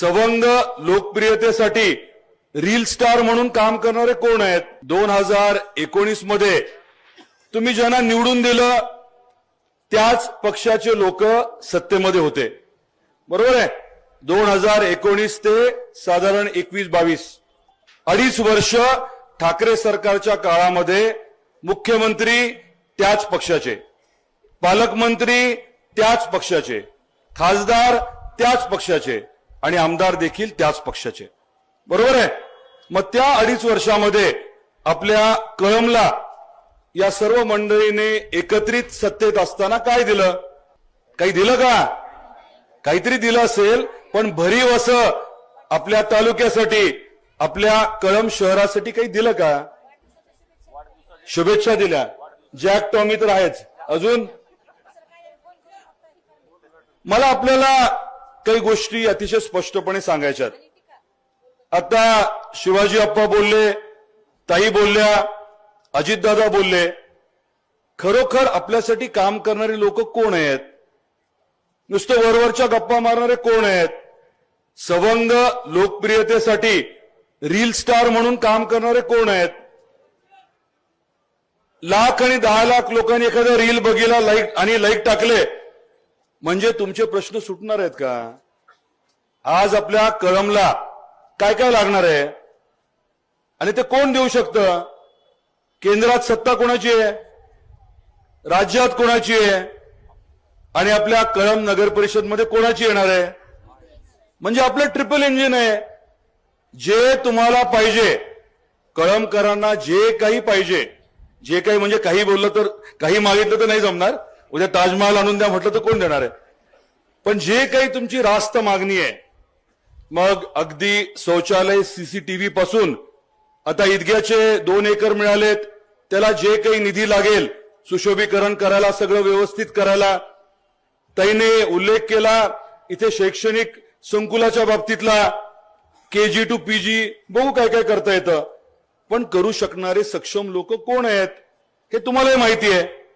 सवंग लोकप्रियतेसाठी reel star म्हणून काम करणारे कोण आहेत? दोन हजार एकोणीसमध्ये तुम्ही ज्यांना निवडून दिलं त्याच पक्षाचे लोक सत्तेमध्ये होते. बरोबर आहे? दोन हजार एकोणीस ते साधारण एकवीस बावीस. अडीच वर्ष ठाकरे सरकारच्या काळामध्ये मुख्यमंत्री त्याच पक्षाचे पालकमंत्री त्याच पक्षाचे खासदार त्याच पक्षाचे. आणि आमदार देखील त्याच पक्षाचे. बरोबर आहे? मग त्या अडीच वर्षामध्ये आपल्या कळमला या सर्व मंडळीने एकत्रित सत्तेत असताना काय दिलं? काही दिलं का? काहीतरी दिलं असेल पण भरीव असं आपल्या तालुक्यासाठी आपल्या कळम शहरासाठी काही दिलं का? शुभेच्छा दिल्या. जॅक टॉमी तर आहेच. अजून? मला आपल्याला काही गोष्टी अतिशय स्पष्टपणे सांगायच्यात. आता शिवाजी अप्पा बोलले ताई बोलल्या अजितदादा बोलले खरोखर आपल्यासाठी काम करणारे लोक कोण आहेत? नुसतं वरवरच्या गप्पा मारणारे कोण आहेत? सवंग लोकप्रियतेसाठी रील स्टार म्हणून काम करणारे कोण आहेत? लाख आणि दहा लाख लोकांनी एखादा रील बघितला लाईक आणि लाईक टाकले म्हणजे तुमचे प्रश्न सुटणार आहेत का? आज आपल्या कळमला काय काय लागणार आहे? आणि ते कोण देऊ शकतं? केंद्रात सत्ता कोणाची आहे? राज्यात कोणाची आहे? आणि आपल्या कळम नगर परिषदमध्ये कोणाची येणार आहे? म्हणजे आपलं ट्रिपल इंजिन आहे. जे तुम्हाला पाहिजे कळमकरांना जे काही पाहिजे जे काही म्हणजे काही बोललं तर काही मागितलं तर नाही जमणार. उद्या ताजमहाल आणून द्या म्हटलं तर कोण देणार आहे? पण जे काही तुमची रास्त मागणी आहे मग अगदी शौचालय सीसीटीव्ही पासून आता ईदग्याचे दोन एकर मिळालेत त्याला जे काही निधी लागेल सुशोभीकरण करायला सगळं व्यवस्थित करायला ताईने उल्लेख केला इथे शैक्षणिक संकुलाच्या बाबतीतला के जी टू पी जी बघू काय काय करता येतं. पण करू शकणारे सक्षम लोक कोण आहेत हे तुम्हालाही माहिती आहे.